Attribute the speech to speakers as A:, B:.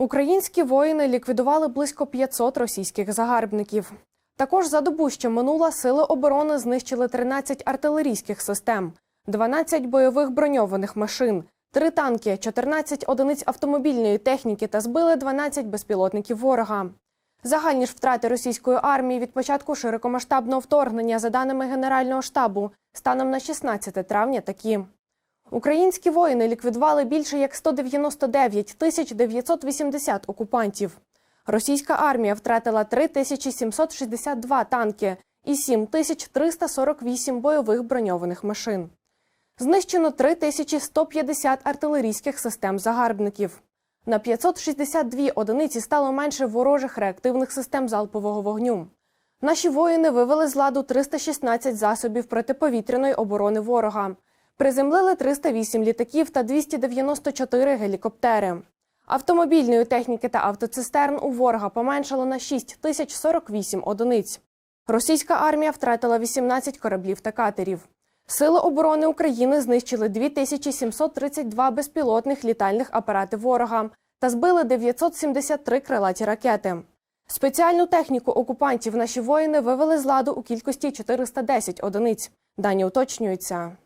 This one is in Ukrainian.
A: Українські воїни ліквідували близько 500 російських загарбників. Також за добу, що минула, сили оборони знищили 13 артилерійських систем, 12 бойових броньованих машин, 3 танки, 14 одиниць автомобільної техніки та збили 12 безпілотників ворога. Загальні ж втрати російської армії від початку широкомасштабного вторгнення, за даними Генерального штабу, станом на 16 травня такі. Українські воїни ліквідували більше як 199 тисяч 980 окупантів. Російська армія втратила 3762 танки і 7348 бойових броньованих машин. Знищено 3150 артилерійських систем загарбників. На 562 одиниці стало менше ворожих реактивних систем залпового вогню. Наші воїни вивели з ладу 316 засобів протиповітряної оборони ворога. Приземлили 308 літаків та 294 гелікоптери. Автомобільної техніки та автоцистерн у ворога поменшало на 6 тисяч 48 одиниць. Російська армія втратила 18 кораблів та катерів. Сили оборони України знищили 2732 безпілотних літальних апарати ворога та збили 973 крилаті ракети. Спеціальну техніку окупантів наші воїни вивели з ладу у кількості 410 одиниць. Дані уточнюються.